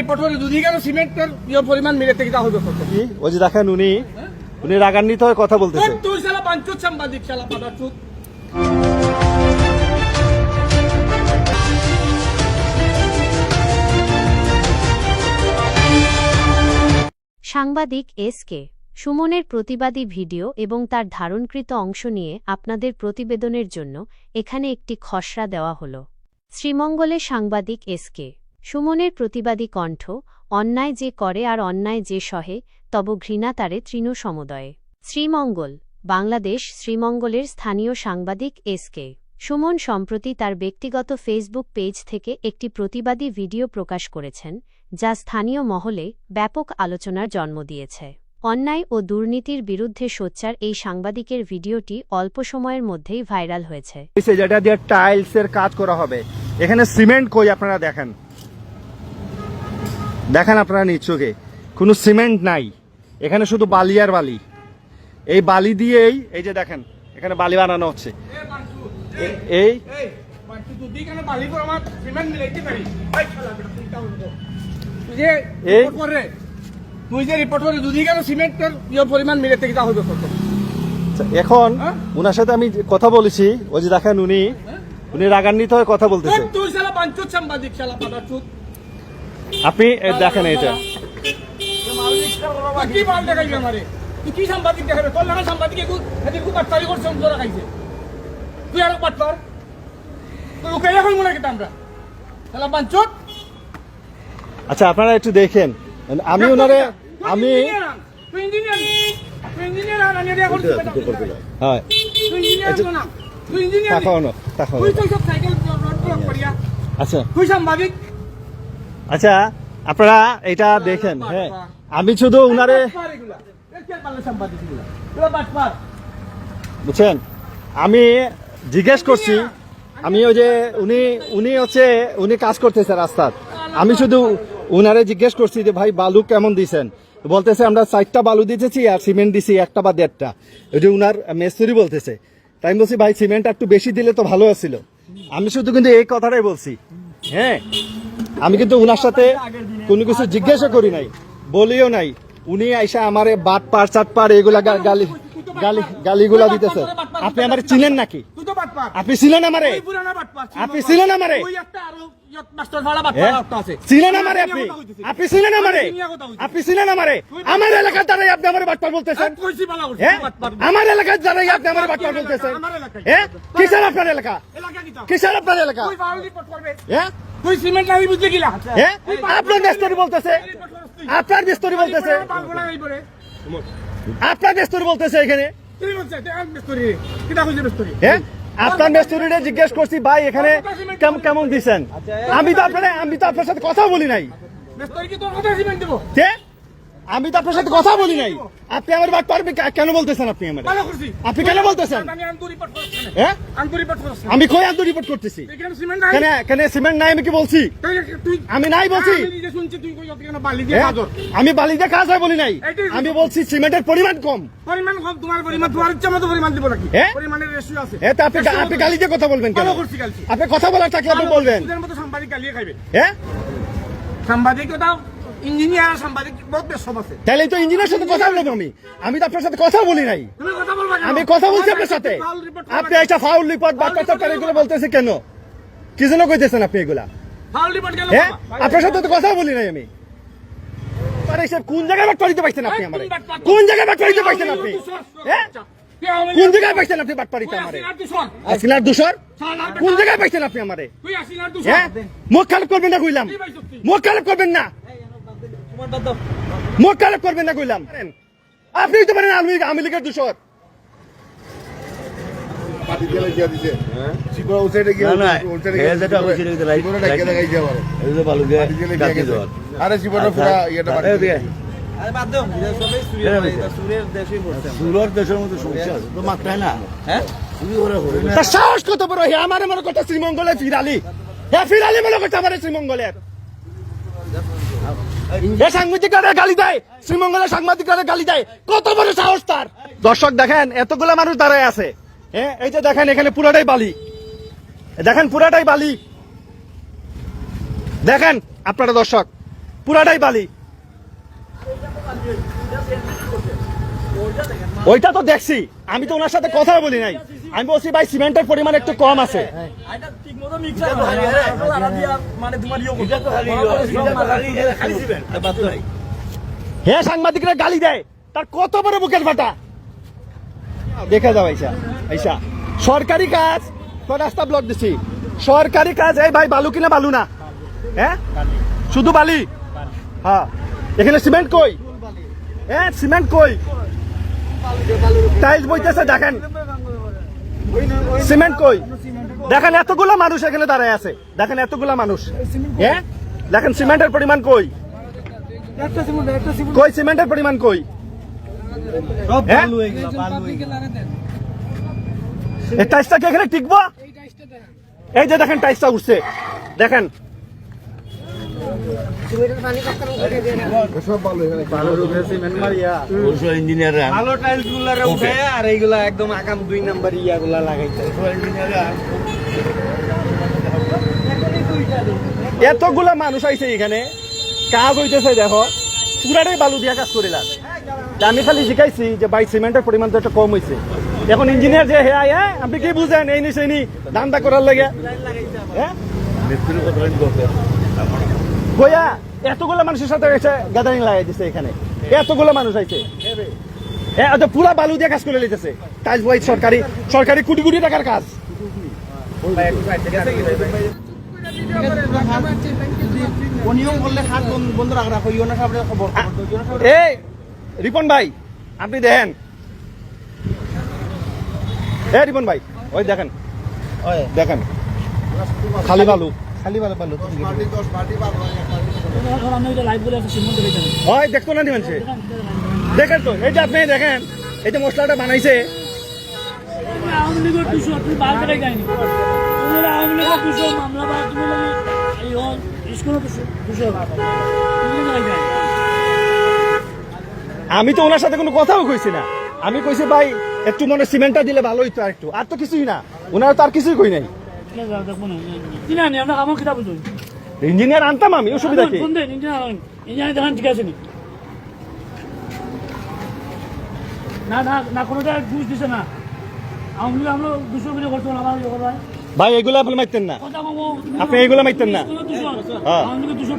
Reporter যদি কেন সিমেন্টের ইয়ে পরিমাণ মিলে থেকে তা হবে কত ওই যে দেখেন উনি উনি রাগান্বিত হয়ে কথা বলতেছে। তুই শালা সাংবাদিক শালা পাদাচুত সাংবাদিক এস কে সুমনের প্রতিবাদী ভিডিও এবং তার ধারণকৃত অংশ নিয়ে আপনাদের প্রতিবেদনের জন্য এখানে একটি খসড়া দেওয়া হল। শ্রীমঙ্গলে সাংবাদিক এস কে। সুমনের প্রতিবাদী কণ্ঠ, অন্যায় যে করে আর অন্যায় যে সহে, তব ঘৃণা তারে তৃণ সমুদয়ে। শ্রীমঙ্গল, বাংলাদেশ শ্রীমঙ্গলের স্থানীয় সাংবাদিক এস কে। সুমন সম্প্রতি তার ব্যক্তিগত ফেসবুক পেজ থেকে একটি প্রতিবাদী ভিডিও প্রকাশ করেছেন, যা স্থানীয় মহলে ব্যাপক আলোচনার জন্ম দিয়েছে। অন্যায় ও দুর্নীতির বিরুদ্ধে সোচ্চার এই সাংবাদিকের ভিডিওটি অল্প সময়ের মধ্যেই ভাইরাল হয়েছে। এই যেটা দিয়ে টাইলস কাজ করা হবে, এখানে সিমেন্ট কই আপনারা দেখেন? দেখেন আপনারা নিচ্ছকে কোনো সিমেন্ট নাই। এখানে শুধু বালি আর বালি। এই বালি দিয়েই এই যে দেখেন এখানে বালি বানানো হচ্ছে। এই ইয়ে কত এখন হ্যাঁ? ওনার সাথে আমি কথা বলেছি ওই যে দেখেন উনি উনি রাগান্বিত হয়ে কথা বলতেছে। তুই শালা পাঁচুত সাংবাদিক শালা পাদাচুত আপনি দেখেন এটা কি মাল দেখাইবি আমারে? কি সাংবাদিক দেখাবে তোর লাগা সাংবাদিক একু এদিকে বাটপারি করছে তোরা খাইছে তুই আর বাটপার তুই ওকে এখন মনে কিতা আমরা? শালা পাঁচুত আচ্ছা আপনারা একটু দেখেন। আমি ওনারে আমি তুই ইঞ্জিনিয়ার তুই ইঞ্জিনিয়ার আর আমি দিয়া হ্যাঁ। ইঞ্জিনিয়ার না। তুই ইঞ্জিনিয়ার তাকাও না তাকাও তুই তো সব সাইকেল রোড ব্লক করিয়া। আচ্ছা। তুই সাংবাদিক। আচ্ছা আপনারা এটা দেখেন হ্যাঁ। আমি শুধু উনারে। বুঝছেন? আমি জিজ্ঞেস করছি আমি ওই যে উনি উনি হচ্ছে উনি কাজ করতেছে রাস্তার। আমি শুধু উনারে জিজ্ঞেস করছি যে ভাই বালু কেমন দিছেন? বলতেছে আমরা চারটা বালু দিতেছি আর সিমেন্ট দিছি একটা বা দেড়টা। ওই যে উনার মেস্তুরি বলতেছে। তাই আমি বলছি ভাই সিমেন্ট একটু বেশি দিলে তো ভালো ছিল আমি শুধু কিন্তু এই কথাটাই বলছি। হ্যাঁ? আমি কিন্তু উনার সাথে কোনো কিছু জিজ্ঞাসা করি নাই বলিও নাই উনি আইসা আমারে বাট পার চাট পার এগুলা গালি গালি গালিগুলা দিতেছে আপনি আমার চিনেন নাকি। আপনি ছিলেন আমারে আপনি ছিলেন আমারে? তুই একটা আরও ইয়ত মাস্টার ভাড়া বাটপার? একটা আছে। ছিলেন আমারে আপনি দুনিয়া কথা কইতেছি। আপনি ছিলেন আমারে দুনিয়া কথা কইতেছি। আপনি ছিলেন আমারে আমার এলাকার দ্বারাই আপনি আমার বাটপার বলতেছেন এই কইছি বালা করছি, বাটপার। আমার এলাকার দ্বারাই আপনি আমার বাটপার বলতেছেন আমার এলাকায়। কিসের আপনার এলাকা কিসের আপনার। হ্যাঁ তুই সিমেন্ট নাই বুঝলি কিলা? হ্যাঁ আপনার মেস্তরি বলতেছে। আপনার বলতেছে। আপনার মেস্তরি বলতেছে এখানে। আপনার মেস্তুরিরে জিজ্ঞেস করছি ভাই এখানে কেম- কেমন দিছেন? আমি তো আপনার আমি তো আপনার সাথে কথা বলি নাই। মিস্ত্রি কি তোর কথা সিমেন্ট দিব? আমি তো আপনার সাথে কথা বলি নাই। আপনি আমার বাট পারবে কেন বলতেছেন আপনি আমার। আপনি কেন বলতেছেন? আমি কই আন্ত রিপোর্ট করতেছি। কেন সিমেন্ট নাই? আমি কি বলছি? আমি নাই বলছি। আমি বালি দিয়ে কাজ হয় বলি নাই। আমি বলছি সিমেন্টের পরিমাণ কম। পরিমাণ কম তোমার পরিমাণ তোমার ইচ্ছা মতো পরিমাণ দিব নাকি? পরিমাণের রেশিও আছে। আপনি আপনি গালি দিয়ে কথা বলবেন কেন? আপনি কথা বলার থাকলে আপনি বলবেন। সাংবাদিক গালিয়ে খাইবে। হ্যাঁ সাংবাদিকতা ইঞ্জিনিয়ার সাংবাদিক বহুত সব আছে। তাহলে তো ইঞ্জিনিয়ার সাথে কথা বলব আমি আমি তো আপনার সাথে কথা বলি নাই। তুমি কথা বলবা আমি কথা বলছি আপনার সাথে। ফাউল রিপোর্ট আপনি একটা ফাউল রিপোর্ট ফাউল বাচ্চা এগুলো বলতেছে কেন? কি জন্য কইতেছেন আপনি এগুলা? ফাউল রিপোর্ট গেল হ্যাঁ? আপনার সাথে তো কথা বলি নাই আমি। কোন জায়গায় বাট পাইতে পাইছেন আপনি আমারে? কোন জায়গায় বাট পাইতে পাইছেন আপনি? হ্যাঁ? কোন জায়গায় পাইছেন আপনি আমারে? আসিনার কোন জায়গায় পাইছেন আপনি আমারে? তুই আসিনার দুশো মুখ খারাপ করবেন না কইলাম। মুখ খারাপ করবেন না। মুখ খারাপ করবেন না কইলাম। আপনি তো পারেন আওয়ামী লীগ- আওয়ামী লীগের দুশর পাটি গেলে গিয়া দিছে। শিবরা উঠে গিয়া না, না, উঠে খেয়ে যেটা হয়েছে এটা লাইট- শিবরা ডাকিয়ে লাইট- দেখাই যাবার এই যে বালু দিয়ে পাটি গেলে গিয়া কাটি গেছে দেওয়ার। আরে শিবরা পুরা ইয়েটা পাটি এই দিকে। আরে বাদ দাও এটা সবাই সুরের কেন ভাই, হয়েছে? এটা সুরের দেশেই পড়ছে আমরা। সুরর দেশের মধ্যে সমস্যা আছে। তো মাত্রায় না। হ্যাঁ? করে না। তা সাহস কত বড়? হে আমার মনে করতে শ্রীমঙ্গলে ফিরালি। হে ফিরালি মনে করতে আমার শ্রীমঙ্গলের। এ সাংবাদিকরা গালি দেয়, শ্রীমঙ্গলের সাংবাদিকরা গালি দেয়। কত বড় সাহস তার। দর্শক, দেখেন, এতগুলো মানুষ দাঁড়ায় আছে। হ্যাঁ এই যে দেখেন, এখানে পুরাটাই বালি। দেখেন, পুরাটাই বালি। দেখেন, আপনারা দর্শক, পুরাটাই বালি। ওইটা তো দেখছি। আমি তো ওনার সাথে কথা বলি নাই। আমি বলছি, ভাই, সিমেন্টের পরিমাণ একটু কম আছে। এটা ঠিক মতো মিক্সার মানে তোমার ইয়ে এটা তো খালি খালি সিমেন্ট বাদ নাই হে সাংবাদিকরা গালি দেয়। তার কত বড় বুকের ফাটা? দেখা যাও, আইসা আইসা। সরকারি কাজ, তো রাস্তা ব্লক দিছি। সরকারি কাজ, এই ভাই, বালু কিনা বালু না? হ্যাঁ? শুধু বালি? হ্যাঁ। এখানে সিমেন্ট কই? হ্যাঁ সিমেন্ট কই? টাইলস বইতেছে দেখেন। সিমেন্ট কই? দেখেন এতগুলো মানুষ এখানে দাঁড়ায় আছে। দেখেন এতগুলো মানুষ। হ্যাঁ দেখেন সিমেন্টের পরিমাণ কই? কই সিমেন্টের পরিমাণ কই? টাইসটা কি এখানে টিকবো? এই যে দেখেন টাইসটা উঠছে। দেখেন ভালো এখানে সিমেন্ট মারিয়া। ইঞ্জিনিয়াররা ভালো টাইলস গুলারে উঠে আর এইগুলা একদম আকাম দুই নাম্বার ইয়াগুলা লাগাইছে এতগুলা মানুষ আইছে এখানে। কাজ হইতেছে দেখো। পুরাটাই বালু দিয়া কাজ করিলাম। আমি খালি শিখাইছি যে বাই সিমেন্টের পরিমাণ তো একটু কম হয়েছে এখন ইঞ্জিনিয়ার যে হে আয় হ্যাঁ? আপনি কি বুঝেন? এই নিশ্চয় নি দামটা করার লাগে। হ্যাঁ? কইয়া এতগুলো মানুষের সাথে এসে গ্যাদারিং লাগাই দিছে এখানে। এতগুলো মানুষ আইছে। হ্যাঁ পুরা বালু দিয়ে কাজ করে লিতেছে টাইলস ওয়াইজ সরকারি সরকারি কোটি কোটি টাকার কাজ। এই রিপন ভাই আপনি দেখেন। এ রিপন ভাই ওই দেখেন। দেখেন। খালি বালু। খালি ভালো ভালো হয় দেখতো না সে দেখেন তো এই যে আপনি দেখেন এই যে মশলাটা বানাইছে। আমি তো ওনার সাথে কোনো কথাও কইছি না। আমি কইছি ভাই একটু মনে সিমেন্টটা দিলে ভালো হইতো আর একটু আর তো কিছুই না। ওনারা তো আর কিছুই কই নাই। ইঞ্জিনিয়ার আনতাম আমি অসুবিধা কি? ইঞ্জিনিয়ার ইঞ্জিনিয়ার ঠিক আছে নি? না না কোনোটা ঘুষ দিছে না। লীগ আমরা দুশো করে করতো আমার ভাই এগুলো আপনি মারতেন না। আপনি এগুলো মারতেন না। দুশো হ্যাঁ। দুশো